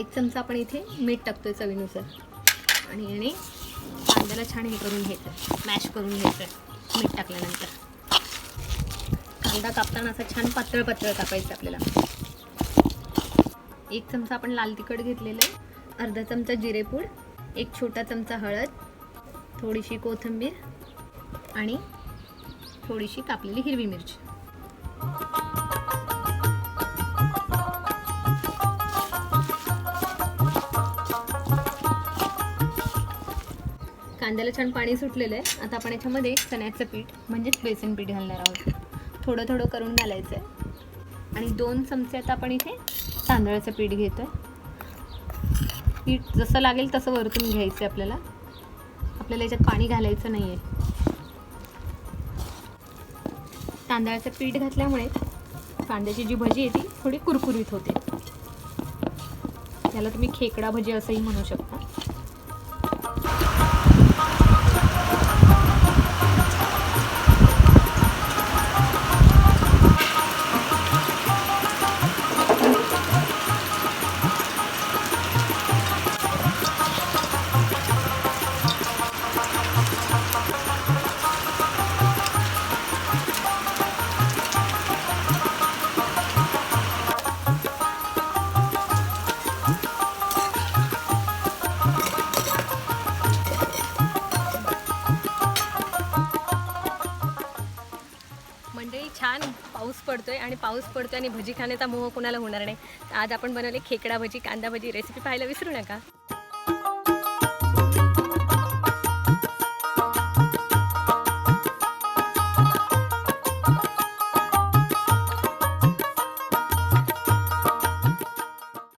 एक चमचा आपण इथे मीठ टाकतोय चवीनुसार. आणि याने कांद्याला छान हे करून घ्यायचं. मॅश करून घ्यायचं मीठ टाकल्यानंतर. कांदा कापताना असा छान पातळ पातळ कापायचं आपल्याला. एक चमचा आपण लाल तिखट घेतलेलं आहे. अर्धा चमचा जिरेपूड एक छोटा चमचा हळद थोडीशी कोथिंबीर आणि थोडीशी कापलेली हिरवी मिरची. कांद्याला छान पाणी सुटलेलं आहे. आता आपण याच्यामध्ये चण्याचं पीठ म्हणजेच बेसन पीठ घालणार आहोत. थोडं थोडं करून घालायचं आहे. आणि दोन चमचे आता आपण इथे तांदळाचं पीठ घेतो आहे पीठ जसं लागेल तसं वरतून घ्यायचं आहे आपल्याला. आपल्याला याच्यात पाणी घालायचं नाही आहे तांदळाचं पीठ घातल्यामुळे कांद्याची जी भजी आहे ती थोडी कुरकुरीत होते. याला तुम्ही खेकडा भजी असंही म्हणू शकता. मंडळी छान पाऊस पडतोय आणि पाऊस पडतोय आणि भजी खाण्याचा मोह कोणाला होणार नाही. आज आपण बनवले खेकडा भजी कांदा भजी रेसिपी पाहायला विसरू नका.